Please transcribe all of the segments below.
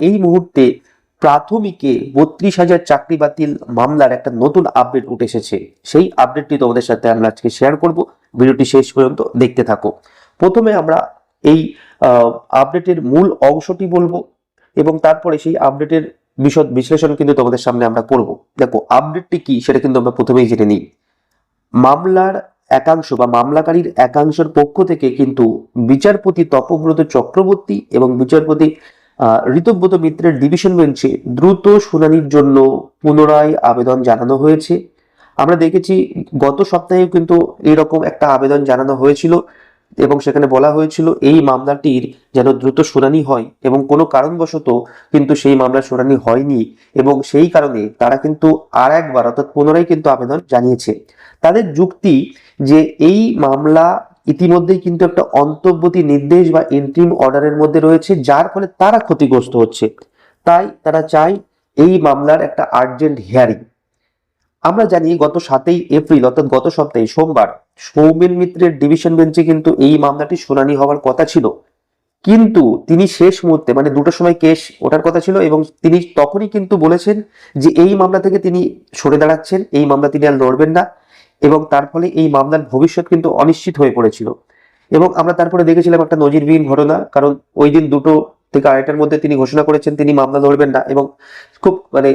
এই মুহূর্তে প্রাথমিকে বত্রিশ হাজার চাকরি বাতিল মামলার একটা নতুন আপডেট উঠে এসেছে। সেই আপডেটটি তোমাদের সাথে আমরা আজকে শেয়ার করব। ভিডিওটি শেষ পর্যন্ত দেখতে থাকো। প্রথমে আমরা এই আপডেটের মূল অংশটি বলব এবং তারপরে সেই আপডেটের বিশদ বিশ্লেষণ কিন্তু তোমাদের সামনে আমরা করব। দেখো আপডেটটি কি সেটা কিন্তু আমরা প্রথমেই জেনে নিই। মামলার একাংশ বা মামলাকারীর একাংশের পক্ষ থেকে কিন্তু বিচারপতি তপব্রত চক্রবর্তী এবং বিচারপতি ঋতব্রত মিত্রের ডিভিশন বেঞ্চে দ্রুত শুনানির জন্য পুনরায় আবেদন জানানো হয়েছে। আমরা দেখেছি গত সপ্তাহেও কিন্তু এরকম একটা আবেদন জানানো হয়েছিল এবং সেখানে বলা হয়েছিল এই মামলাটির যেন দ্রুত শুনানি হয় এবং কোনো কারণবশত কিন্তু সেই মামলার শুনানি হয়নি এবং সেই কারণে তারা কিন্তু আর একবার অর্থাৎ পুনরায় কিন্তু আবেদন জানিয়েছে। তাদের যুক্তি যে এই মামলা ইতিমধ্যেই কিন্তু একটা অন্তর্বর্তী নির্দেশ বা ইন্ট্রিম অর্ডারের মধ্যে রয়েছে, যার ফলে তারা ক্ষতিগ্রস্ত হচ্ছে। তাই তারা চায় এই মামলার একটা আর্জেন্ট হিয়ারিং আমরা জানি গত সাতই এপ্রিল, অর্থাৎ গত সপ্তাহে সোমবার, সৌমেন মিত্রের ডিভিশন বেঞ্চে কিন্তু এই মামলাটি শুনানি হওয়ার কথা ছিল। কিন্তু তিনি শেষ মুহূর্তে মানে দুটোর সময় কেস ওঠার কথা ছিল এবং তিনি তখনই কিন্তু বলেছেন যে এই মামলা থেকে তিনি সরে দাঁড়াচ্ছেন, এই মামলা তিনি আর লড়বেন না। এবং তার ফলে এই মামলার ভবিষ্যৎ কিন্তু অনিশ্চিত হয়ে পড়েছিল। এবং আমরা তারপরে দেখেছিলাম একটা নজিরবিহীন ঘটনা, কারণ ওই দিন দুটো থেকে আড়াইটার মধ্যে তিনি ঘোষণা করেছেন, তিনি মামলা ধরবেন না এবং খুব মানে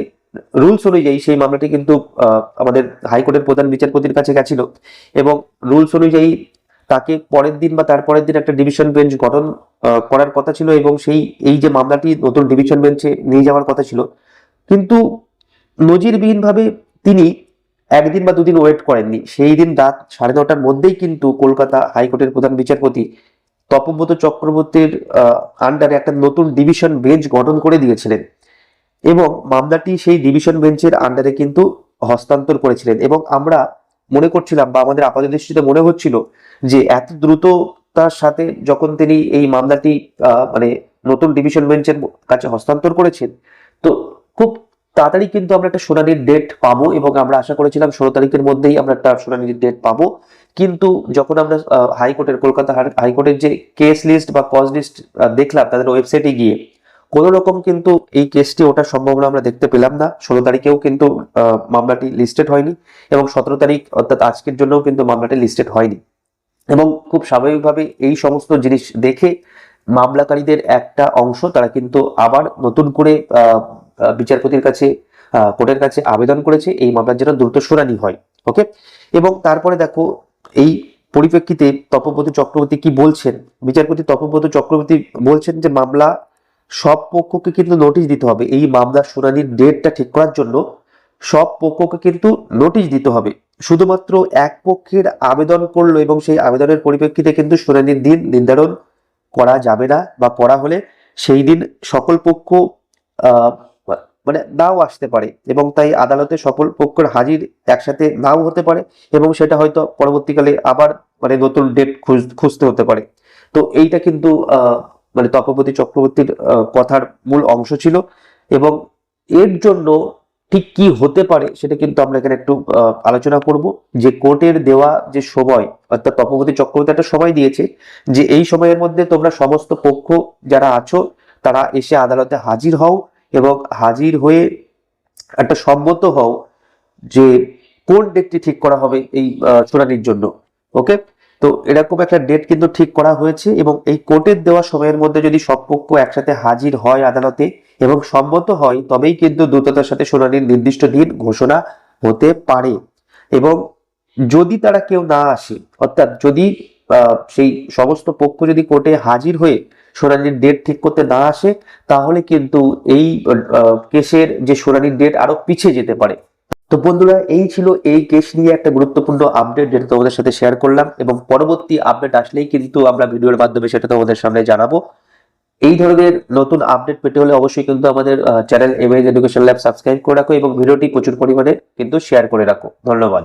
রুলস অনুযায়ী সেই মামলাটি কিন্তু আমাদের হাইকোর্টের প্রধান বিচারপতির কাছে গেছিল। এবং রুলস অনুযায়ী তাকে পরের দিন বা তার পরের দিন একটা ডিভিশন বেঞ্চ গঠন করার কথা ছিল এবং সেই, এই যে মামলাটি নতুন ডিভিশন বেঞ্চে নিয়ে যাওয়ার কথা ছিল। কিন্তু নজিরবিহীনভাবে তিনি একদিন বা দুদিন ওয়েট করেননি। সেই দিন রাত সাড়ে নটার মধ্যেই কিন্তু কলকাতা হাইকোর্টের প্রধান বিচারপতি তপব্রত চক্রবর্তীর আন্ডারে একটা নতুন ডিভিশন বেঞ্চ গঠন করে দিয়েছিলেন। এবং মামলাটি সেই ডিভিশন বেঞ্চের আন্ডারে কিন্তু হস্তান্তর করেছিলেন। এবং আমরা মনে করছিলাম বা আমাদের আপাত দৃষ্টিতে মনে হচ্ছিল যে এত দ্রুততার সাথে যখন তিনি এই মামলাটি মানে নতুন ডিভিশন বেঞ্চের কাছে হস্তান্তর করেছেন তাড়াতাড়ি কিন্তু আমরা একটা শুনানির ডেট পাবো এবং আমরা আশা করেছিলাম ষোলো তারিখের মধ্যেই আমরা একটা শুনানির ডেট পাবো। কিন্তু যখন আমরা হাইকোর্টের, কলকাতা হাইকোর্টের যে কেস লিস্ট বা কজ লিস্ট দেখলাম তাদের ওয়েবসাইটে গিয়ে, কোনো রকম কিন্তু এই কেসটি ওঠার সম্ভাবনা আমরা দেখতে পেলাম না। ষোলো তারিখেও কিন্তু মামলাটি লিস্টেড হয়নি এবং সতেরো তারিখ অর্থাৎ আজকের জন্যও কিন্তু মামলাটি লিস্টেড হয়নি। এবং খুব স্বাভাবিকভাবে এই সমস্ত জিনিস দেখে মামলাকারীদের একটা অংশ তারা কিন্তু আবার নতুন করে বিচারপতির কাছে কোর্টের কাছে আবেদন করেছে, এই মামলার যেন দ্রুত শুনানি হয় ওকে এবং তারপরে দেখো, এই পরিপ্রেক্ষিতে তপব্রত চক্রবর্তী কি বলছেন? বিচারপতি তপব্রত চক্রবর্তী বলছেন যে মামলা, সব পক্ষকে কিন্তু নোটিশ দিতে হবে। এই মামলার শুনানির ডেটটা ঠিক করার জন্য সব পক্ষকে কিন্তু নোটিশ দিতে হবে। শুধুমাত্র এক পক্ষের আবেদন করল এবং সেই আবেদনের পরিপ্রেক্ষিতে কিন্তু শুনানির দিন নির্ধারণ করা যাবে না বা করা হলে সেই দিন সকল পক্ষ মানে নাও আসতে পারে এবং তাই আদালতে সকল পক্ষের হাজির একসাথে নাও হতে পারে এবং সেটা হয়তো পরবর্তীকালে আবার মানে নতুন ডেট খুঁজতে হতে পারে। তো এইটা কিন্তু মানে তপপতি চক্রবর্তীর কথার মূল অংশ ছিল এবং এর জন্য ঠিক কি হতে পারে সেটা কিন্তু আমরা এখানে একটু আলোচনা করব। যে কোর্টের দেওয়া যে সময়, অর্থাৎ তপপতি চক্রবর্তী একটা সময় দিয়েছে যে এই সময়ের মধ্যে তোমরা সমস্ত পক্ষ যারা আছো, তারা এসে আদালতে হাজির হও এবং হাজির হয়ে একটা সম্মত হও যে কোন ডেটটি ঠিক করা হবে এই শুনানির জন্য ওকে তো এরকম একটা ডেট কিন্তু ঠিক করা হয়েছে এবং এই কোর্টের দেওয়া সময়ের মধ্যে যদি সব পক্ষ একসাথে হাজির হয় আদালতে এবং সম্মত হয়, তবেই কিন্তু দ্রুততার সাথে শুনানির নির্দিষ্ট দিন ঘোষণা হতে পারে। এবং যদি তারা কেউ না আসে, অর্থাৎ যদি সেই সমস্ত পক্ষ যদি কোর্টে হাজির হয়ে শুনানির ডেট ঠিক করতে না আসে, তাহলে কিন্তু এই কেসের যে শুনানির ডেট আরও পিছিয়ে যেতে পারে। তো বন্ধুরা, এই ছিল এই কেস নিয়ে একটা গুরুত্বপূর্ণ আপডেট যেটা তোমাদের সাথে শেয়ার করলাম, এবং পরবর্তী আপডেট আসলেই কিন্তু আমরা ভিডিওর মাধ্যমে সেটা তোমাদের সামনে জানাব। এই ধরনের নতুন আপডেট পেতে হলে অবশ্যই কিন্তু আমাদের চ্যানেল এমএজ এডুকেশন ল্যাব সাবস্ক্রাইব করে রাখো, এবং ভিডিওটি প্রচুর পরিমাণে কিন্তু শেয়ার করে রাখো। ধন্যবাদ।